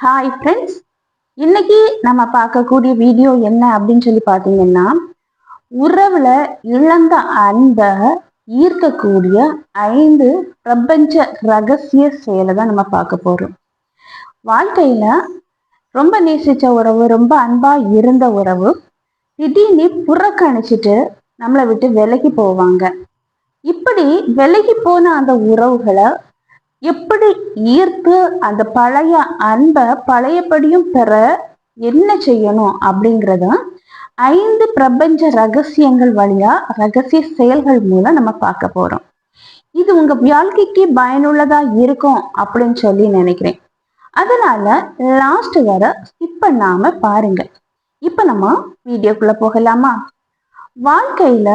Hi friends இன்னைக்கு நம்ம பார்க்கக்கூடிய வீடியோ என்ன அப்படின்னு சொல்லி பார்த்தீங்கன்னா உறவுல இழந்த அன்பை ஈர்க்கக்கூடிய ஐந்து பிரபஞ்ச ரகசிய செயலை தான் நம்ம பார்க்க போறோம். வாழ்க்கையில ரொம்ப நேசிச்ச உறவு ரொம்ப அன்பா இருந்த உறவு திடீர்னு புறக்கணிச்சிட்டு நம்மளை விட்டு விலகி போவாங்க. இப்படி விலகி போன அந்த உறவுகளை எப்படி ஈர்த்து அந்த பழைய அன்பை பழையபடியும் பெற என்ன செய்யணும் அப்படிங்கிறத ஐந்து பிரபஞ்ச ரகசியங்கள் வழியா ரகசிய செயல்கள் மூலம் நம்ம பார்க்க போறோம். இது உங்க வாழ்க்கைக்கு பயனுள்ளதா இருக்கும் அப்படின்னு சொல்லி நினைக்கிறேன். அதனால லாஸ்ட் வர ஸ்கிப் பண்ணாம பாருங்க. இப்ப நம்ம வீடியோக்குள்ள போகலாமா? வாழ்க்கையில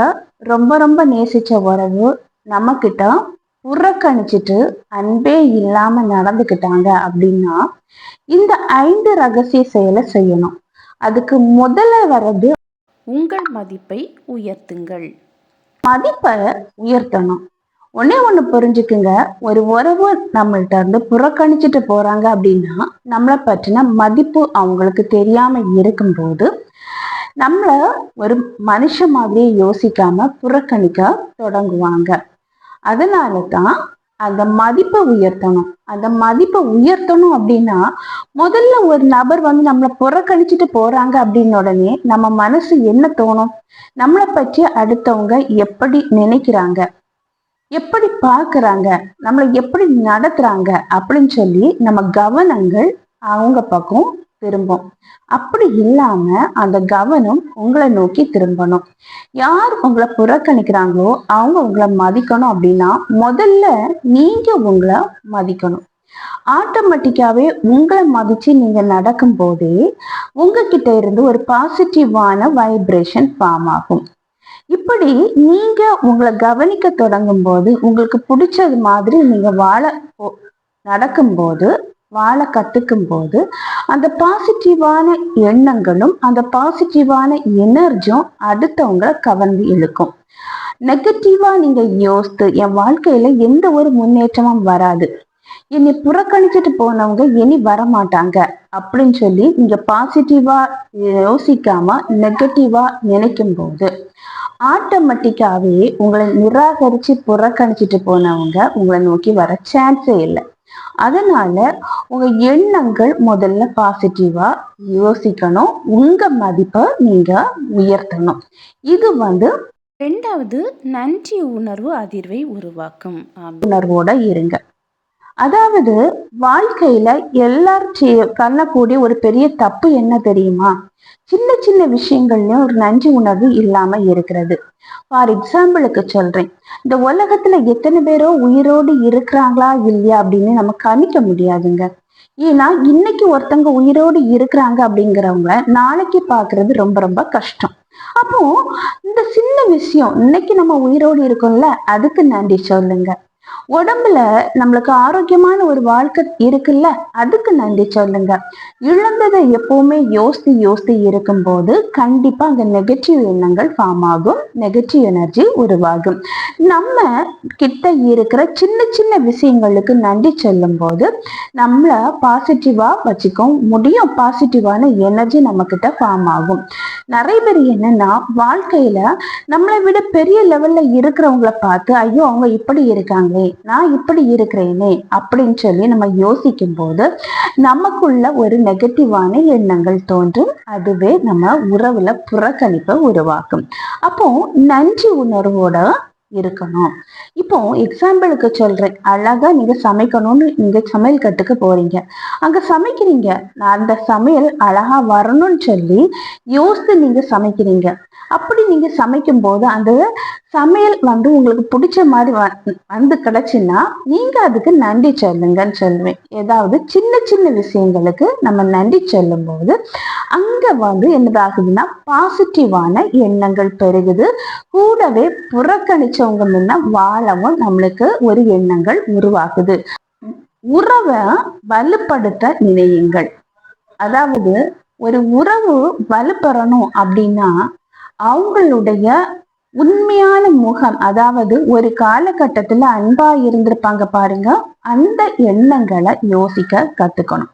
ரொம்ப ரொம்ப நேசிச்ச உறவு நம்ம கிட்ட புறக்கணிச்சிட்டு அன்பே இல்லாம நடந்துக்கிட்டாங்க அப்படின்னா இந்த ஐந்து ரகசிய செயலை செய்யணும். அதுக்கு முதல்ல வர்றது உங்கள் மதிப்பை உயர்த்துங்கள். மதிப்பை உயர்த்தணும். ஒன்னே ஒண்ணு புரிஞ்சுக்குங்க. ஒரு உறவு நம்மள்ட்ட இருந்து புறக்கணிச்சிட்டு போறாங்க அப்படின்னா நம்மளை பற்றின மதிப்பு அவங்களுக்கு தெரியாம இருக்கும்போது நம்மள ஒரு மனுஷ மாதிரியே யோசிக்காம புறக்கணிக்க தொடங்குவாங்க. அதனால தான் அந்த மதிப்பை உயர்த்தணும். அந்த மதிப்பை உயர்த்தணும் அப்படின்னா முதல்ல ஒரு நபர் வந்து நம்மளை புறக்கணிச்சிட்டு போறாங்க அப்படின்னு உடனே நம்ம மனசு என்ன தோணும்? நம்மளை பற்றி அடுத்தவங்க எப்படி நினைக்கிறாங்க? எப்படி பார்க்குறாங்க? நம்மளை எப்படி நடத்துறாங்க அப்படின்னு சொல்லி நம்ம கவனங்கள் அவங்க பக்கம் திரும்பும். அப்படி இல்லாம அந்த கவனம் உங்களை நோக்கி திரும்பணும். யார் உங்களை புறக்கணிக்கிறாங்களோ அவங்க உங்களை மதிக்கணும் அப்படின்னா முதல்ல நீங்க உங்களை மதிக்கணும். ஆட்டோமேட்டிக்காவே உங்களை மதிச்சு நீங்க நடக்கும் போதே உங்ககிட்ட இருந்து ஒரு பாசிட்டிவான வைப்ரேஷன் ஃபார்ம் ஆகும். இப்படி நீங்க உங்களை கவனிக்க தொடங்கும் போது உங்களுக்கு பிடிச்சது மாதிரி நீங்க வாழ போ- நடக்கும்போது வாழ கத்துக்கும் போது அந்த பாசிட்டிவான எண்ணங்களும் அந்த பாசிட்டிவான எனர்ஜியும் அடுத்தவங்களை கவர்ந்து இழுக்கும். நெகட்டிவா நீங்க யோசித்து என் வாழ்க்கையில எந்த ஒரு முன்னேற்றமும் வராது. என்னை புறக்கணிச்சிட்டு போனவங்க இனி வரமாட்டாங்க அப்படின்னு சொல்லி நீங்க பாசிட்டிவா யோசிக்காம நெகட்டிவா நினைக்கும் போது ஆட்டோமேட்டிக்காவே உங்களை நிராகரிச்சு புறக்கணிச்சிட்டு போனவங்க உங்களை நோக்கி வர சான்ஸே இல்லை. அதனால உங்க எண்ணங்கள் முதல்ல பாசிட்டிவா யோசிக்கணும். உங்க மதிப்பை நீங்க உயர்த்தணும். இது வந்து ரெண்டாவது நன்றி உணர்வு அதிர்வை உருவாக்கும். உணர்வோட இருங்க. அதாவது வாழ்க்கையில எல்லாரும் பண்ணக்கூடிய ஒரு பெரிய தப்பு என்ன தெரியுமா? சின்ன சின்ன விஷயங்கள்லயும் ஒரு நன்றி உணர்வு இல்லாம இருக்கிறது. ஃபார் எக்ஸாம்பிளுக்கு சொல்றேன். இந்த உலகத்துல எத்தனை பேரோ உயிரோடு இருக்கிறாங்களா இல்லையா அப்படின்னு நம்ம கணிக்க முடியாதுங்க. ஏன்னா இன்னைக்கு ஒருத்தங்க உயிரோடு இருக்கிறாங்க அப்படிங்கிறவங்க நாளைக்கு பாக்குறது ரொம்ப ரொம்ப கஷ்டம். அப்போ இந்த சின்ன விஷயம் இன்னைக்கு நம்ம உயிரோடு இருக்கோம்ல அதுக்கு நன்றி சொல்லுங்க. உடம்புல நம்மளுக்கு ஆரோக்கியமான ஒரு வாழ்க்கை இருக்குல்ல? அதுக்கு நன்றி சொல்லுங்க. இழந்ததை எப்பவுமே யோசித்து யோசித்து இருக்கும்போது கண்டிப்பா அங்க நெகட்டிவ் எண்ணங்கள் ஃபார்ம் ஆகும். நெகட்டிவ் எனர்ஜி உருவாகும். நம்ம கிட்ட இருக்கிற சின்ன சின்ன விஷயங்களுக்கு நன்றி சொல்லும் போது நம்மள பாசிட்டிவா வச்சுக்க முடியும் பாசிட்டிவான எனர்ஜி நம்ம கிட்ட ஃபார்ம் ஆகும். நிறைய பேர் என்னன்னா வாழ்க்கையில நம்மளை விட பெரிய லெவல்ல இருக்கிறவங்கள பார்த்து ஐயோ அவங்க இப்படி இருக்காங்க. இருக்கிறேனே நான் இப்படி இருக்கிறேனே அப்படின்னு சொல்லி நம்ம யோசிக்கும் போது நமக்குள்ள ஒரு நெகட்டிவான எண்ணங்கள் தோன்றும். அதுவே நம்ம உறவுல புறக்கணிப்பை உருவாக்கும். அப்போ நன்றி உணர்வோட இருக்கணும். இப்போ எக்ஸாம்பிளுக்கு சொல்றேன். அழகா நீங்க சமைக்கணும்னு நீங்க சமையல் கட்டுக்கு போறீங்க. அங்க சமைக்கிறீங்க. நான் அந்த சமையல் அழகா வரணும்னு சொல்லி யோசித்து நீங்க சமைக்கிறீங்க. அப்படி நீங்க சமைக்கும் போது அந்த சமையல் வந்து உங்களுக்கு பிடிச்ச மாதிரி வந்து கிடைச்சுன்னா நீங்க அதுக்கு நன்றி சொல்லுங்கன்னு சொல்லுவேன். ஏதாவது சின்ன சின்ன விஷயங்களுக்கு நம்ம நன்றி சொல்லும் போது அங்க வந்து என்னதாகுதுன்னா பாசிட்டிவான எண்ணங்கள் பெருகுது. கூடவே புறக்கணிச்சவங்க முன்ன வாழவும் நம்மளுக்கு ஒரு எண்ணங்கள் உருவாகுது. உறவை வலுப்படுத்த நினையுங்கள். அதாவது ஒரு உறவு வலுப்பெறணும் அப்படின்னா அவங்களுடைய உண்மையான முகம் அதாவது ஒரு காலகட்டத்துல அன்பா இருந்திருப்பாங்க பாருங்க அந்த எண்ணங்களை யோசிக்க கத்துக்கணும்.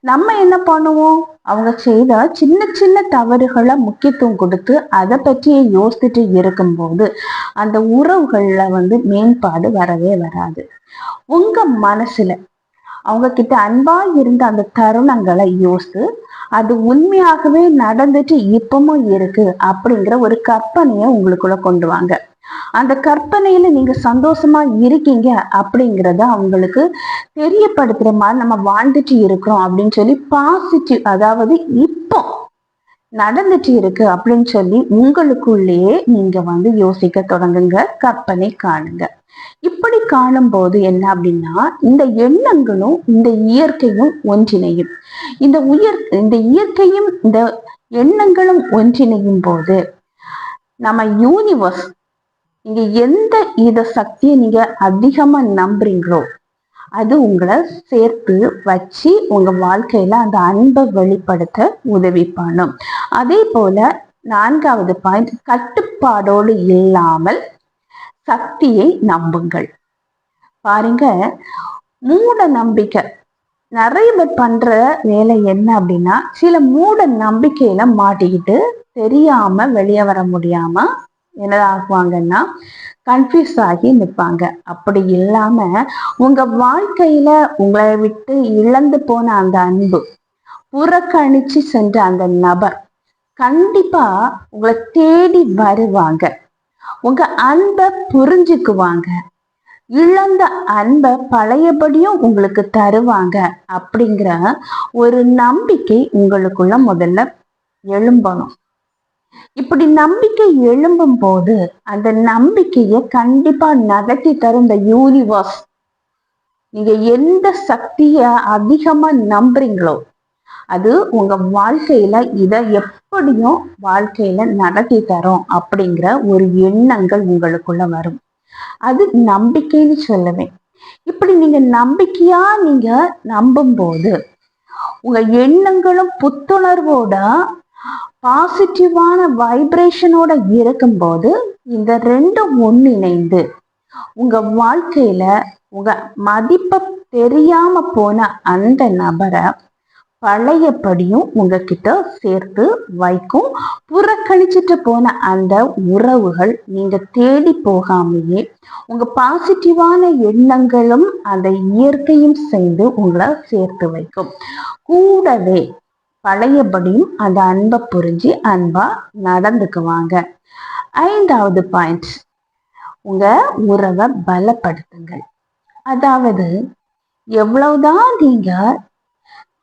நம்ம என்ன பண்ணுவோம்? அவங்க செய்த சின்ன சின்ன தவறுகளை முக்கியத்துவம் கொடுத்து அதை பற்றியே யோசிச்சுட்டு இருக்கும்போது அந்த உறவுகள்ல வந்து மேம்பாடு வரவே வராது. உங்க மனசுல அவங்க கிட்ட அன்பா இருந்த அந்த தருணங்களை யோசித்து அது உண்மையாகவே நடந்துட்டு இப்பமும் இருக்கு அப்படிங்கிற ஒரு கற்பனையை உங்களுக்குள்ள கொண்டு வாங்க. அந்த கற்பனையில நீங்க சந்தோஷமா இருக்கீங்க அப்படிங்கிறத அவங்களுக்கு தெரியப்படுத்துற மாதிரி நம்ம வாழ்ந்துட்டு இருக்கிறோம் அப்படின்னு சொல்லி பாசிட்டிவ் அதாவது இப்போ நடந்துட்டு இருக்கு அப்படின்னு சொல்லி உங்களுக்குள்ளேயே நீங்க வந்து யோசிக்க தொடங்குங்க கற்பனை காணுங்க. இப்படி காணும் போது என்ன அப்படின்னா இந்த எண்ணங்களும் இந்த இயற்கையும் ஒன்றிணையும். இந்த உயர் இந்த இயற்கையும் இந்த எண்ணங்களும் ஒன்றிணையும் போது நம்ம யூனிவர்ஸ் நீங்க எந்த இத சக்தியை நீங்க அதிகமா நம்புறீங்களோ அது உங்களை சேர்த்து வச்சு உங்க வாழ்க்கையில அந்த அன்பை வெளிப்படுத்த உதவி பண்ணும் அதே போல நான்காவது பாயிண்ட் கட்டுப்பாடோடு இல்லாமல் சக்தியை நம்புங்கள். பாருங்க மூட நம்பிக்கை. நிறைய பேர் பண்ற வேலை என்ன அப்படின்னா சில மூட நம்பிக்கையில மாட்டிக்கிட்டு தெரியாம வெளியே வர முடியாம என்ன ஆகுவாங்கன்னா கன்ஃபியூஸ் ஆகி நிற்பாங்க. அப்படி இல்லாம உங்க வாழ்க்கையில உங்களை விட்டு இழந்து போன அந்த அன்பு புறக்கணிச்சு சென்ற அந்த நபர் கண்டிப்பா உங்களை தேடி வருவாங்க. உங்க அன்பை புரிஞ்சுக்குவாங்க. இழந்த அன்பை பழையபடியும் உங்களுக்கு தருவாங்க அப்படிங்கிற ஒரு நம்பிக்கை உங்களுக்குள்ள முதல்ல எழும்பணும். இப்படி நம்பிக்கை எழும்பும் போது அந்த நம்பிக்கையை கண்டிப்பா நடத்தி தரும் இந்த யூனிவர்ஸ் நீங்க எந்த சக்திய அதிகமா நம்புறீங்களோ அது உங்க வாழ்க்கையில இத எப்படியும் வாழ்க்கையில நடத்தி தரும் அப்படிங்கிற ஒரு எண்ணங்கள் உங்களுக்குள்ள வரும். அது நம்பிக்கைன்னு சொல்லுவேன். இப்படி நீங்க நம்பிக்கையா நீங்க நம்பும் போது உங்க எண்ணங்களும் புத்துணர்வோட பாசிட்டிவான வைப்ரேஷனோட இருக்கும்போது இந்த ரெண்டும் ஒன்றிணைந்து உங்க வாழ்க்கையில உங்க மதிப்பை தெரியாம போன அந்த நபரை பழையபடியும் உங்ககிட்ட சேர்த்து வைக்கும் புறக்கணிச்சிட்டு போன அந்த உறவுகள் நீங்க தேடி போகாமையே உங்க பாசிட்டிவான எண்ணங்களும் அந்த இயற்கையும் சேர்ந்து உங்களை சேர்த்து வைக்கும். கூடவே பழையபடியும் அந்த அன்பை புரிஞ்சு அன்பா நடந்துக்குவாங்க. ஐந்தாவது பாயிண்ட் உங்க உறவை பலப்படுத்துங்கள். அதாவது எவ்வளவுதான் நீங்க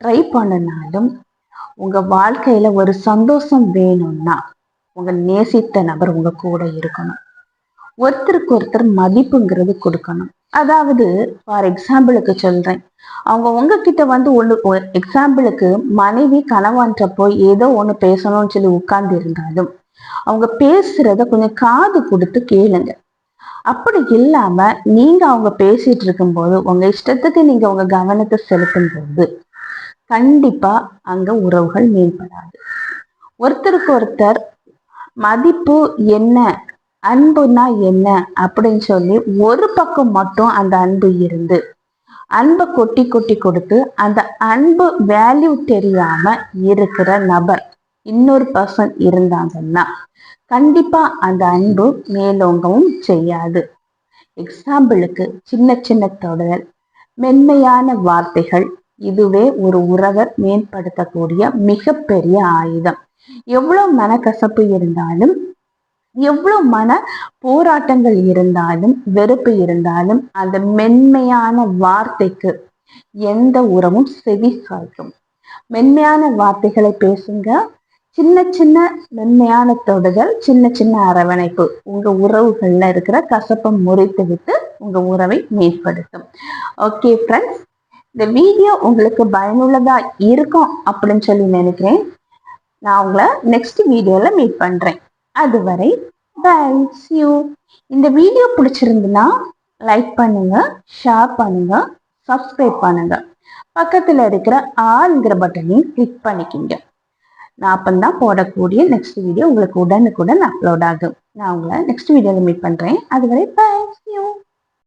ட்ரை பண்ணினாலும் உங்க வாழ்க்கையில ஒரு சந்தோஷம் வேணும்னா உங்க நேசித்த நபர் உங்க கூட இருக்கணும். ஒருத்தருக்கு ஒருத்தர் மதிப்புங்கிறது கொடுக்கணும். அதாவது ஃபார் எக்ஸாம்பிளுக்கு சொல்றேன். அவங்க உங்ககிட்ட வந்து ஒன்று எக்ஸாம்பிளுக்கு மனைவி கணவன்றப்போ ஏதோ ஒன்று பேசணும்னு சொல்லி உட்கார்ந்து இருந்தாலும் அவங்க பேசுறத கொஞ்சம் காது கொடுத்து கேளுங்க. அப்படி இல்லாம நீங்க அவங்க பேசிட்டு இருக்கும்போது உங்க இஷ்டத்துக்கு நீங்க உங்க கவனத்தை செலுத்தும் போது கண்டிப்பா அங்க உறவுகள் மேம்படாது. ஒருத்தருக்கு ஒருத்தர் மதிப்பு என்ன அன்புனா என்ன அப்படின்னு சொல்லி ஒரு பக்கம் மட்டும் அந்த அன்பு இருந்து அன்பை கொட்டி கொட்டி கொடுத்து அந்த அன்பு வேல்யூ தெரியாம இருக்கிற நபர் இன்னொரு பர்சன் இருந்தாங்கன்னா கண்டிப்பா அந்த அன்பு மேலோங்கவும் செய்யாது. எக்ஸாம்பிளுக்கு சின்ன சின்ன தொடர் மென்மையான வார்த்தைகள் இதுவே ஒரு உறவர் மேம்படுத்தக்கூடிய மிகப்பெரிய ஆயுதம். எவ்வளவு மனக்கசப்பு இருந்தாலும் எவ்வளவு மன போராட்டங்கள் இருந்தாலும் வெறுப்பு இருந்தாலும் அந்த மென்மையான வார்த்தைக்கு எந்த உறவும் செவி சாய்க்கும். மென்மையான வார்த்தைகளை பேசுங்க. சின்ன சின்ன மென்மையான தொடுதல் சின்ன சின்ன அரவணைப்பு. உங்க உறவுகள்ல இருக்கிற கசப்பை முறைத்து விட்டு உங்க உறவை மேம்படுத்தும். ஓகே ஃப்ரெண்ட்ஸ் இந்த வீடியோ உங்களுக்கு பயனுள்ளதா இருக்கும் அப்படின்னு சொல்லி நினைக்கிறேன். நான் உங்களை நெக்ஸ்ட் வீடியோல மீட் பண்றேன். அதுவரை பை யூ இந்த வீடியோ பிடிச்சிருந்துன்னா லைக் பண்ணுங்க ஷேர் பண்ணுங்க சப்ஸ்கிரைப் பண்ணுங்க. பக்கத்தில் இருக்கிற ஆளுங்கிற பட்டனையும் கிளிக் பண்ணிக்கிங்க. நான் அப்பந்தான் போடக்கூடிய நெக்ஸ்ட் வீடியோ உங்களுக்கு உடனுக்குடன் அப்லோட் ஆகும். நான் உங்களை நெக்ஸ்ட் வீடியோவில் மீட் பண்ணுறேன் அதுவரை பை யூ